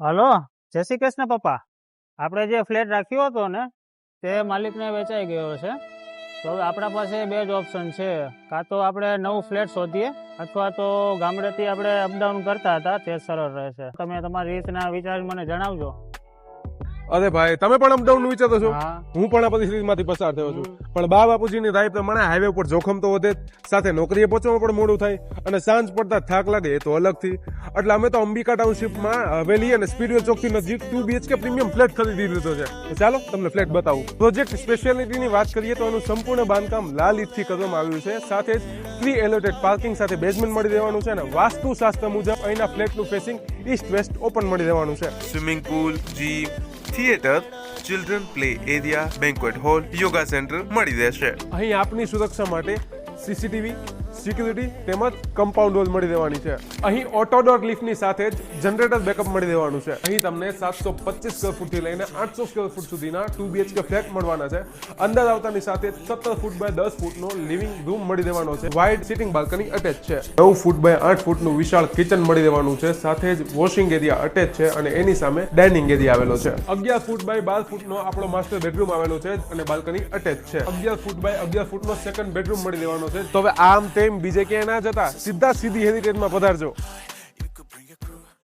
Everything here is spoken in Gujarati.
હલો, જય શ્રી કૃષ્ણ પપ્પા. આપણે જે ફ્લેટ રાખ્યો હતો ને, તે માલિકને વેચાઈ ગયો છે તો આપણા પાસે બે જ ઓપ્શન છે. કાં તો આપણે નવું ફ્લેટ શોધીએ, અથવા તો ગામડેથી આપણે અપડાઉન કરતા હતા, તે સરળ રહેશે. તમે તમારી રીતના વિચાર મને જણાવજો. અરે ભાઈ તમે પણ અપડાઉન વિચારતો વિચારો છો? હું. પણ આ પરિસ્થિતિમાંથી પસાર થયો છું. પણ બા બાપુજીની રાય પ્રમાણે હાઈવે ઉપર જોખમ તો વધે સાથે નોકરીએ પહોંચવામાં પણ મોડું થાય. અને સાંજ પડતા થાક લાગે એ તો અલગથી એટલે અમે તો અંબિકા ટાઉનશીપમાં હવેલી અને સ્પીડવે ચોકથી નજીક ટુ બીએચકે પ્રીમિયમ ફ્લેટ ખરીદી લીધો છે. ચાલો તમને ફ્લેટ બતાવું. પ્રોજેક્ટ સ્પેશિયાલિટીની વાત કરીએ તો એનું સંપૂર્ણ બાંધકામ લાલ ઈંટથી કરવામાં આવ્યું છે. સાથે જ ફ્રી એલોટેડ પાર્કિંગ સાથે બેઝમેન્ટ મળી દેવાનું છે અને વાસ્તુશાસ્ત્ર મુજબ અહીંના ફ્લેટનું ફેસિંગ ઈસ્ટ વેસ્ટ ઓપન મળી દેવાનું છે. Swimming pool gym theatre children play area banquet hall yoga centre મળી રહેશે. અહીં આપની સુરક્ષા માટે સીસીટીવી સિક્યુરિટી તેમજ કમ્પાઉન્ડ વોલ મળી દેવાની છે. અહીં ઓટોડોર લિફ્ટની સાથે જ જનરેટર બેકઅપ મળી દેવાનું છે. અહીં તમને સાતસો પચીસ સ્ક્વેર ફૂટથી લઈને આઠસો સ્ક્વેર ફૂટ સુધીના ટુ બીએચકે ફ્લેટ મળવાના છે. અંદર આવતાની સાથે સત્તર ફૂટ બાય દસ ફૂટનો લિવિંગ રૂમ મળી દેવાનો છે. વાઇડ સિટિંગ બાલ્કની અટેચ છે. નવ ફૂટ બાય આઠ ફૂટનું વિશાળ કિચન મળી દેવાનું છે. સાથે જ વોશિંગ એરિયા અટેચ છે અને એની સામે ડાઇનિંગ એરિયા આવેલો છે. અગિયાર ફૂટ બાય બાર ફૂટનો આપણો માસ્ટર બેડરૂમ આવેલો છે અને બાલ્કની અટેચ છે. અગિયાર ફૂટ બાય અગિયાર ફૂટનો સેકન્ડ બેડરૂમ મળી દેવાનો છે. તો હવે આમ તેમ બીજે ક્યાંય ના જતા સીધા સીધી હેરિટેજમાં પધારજો.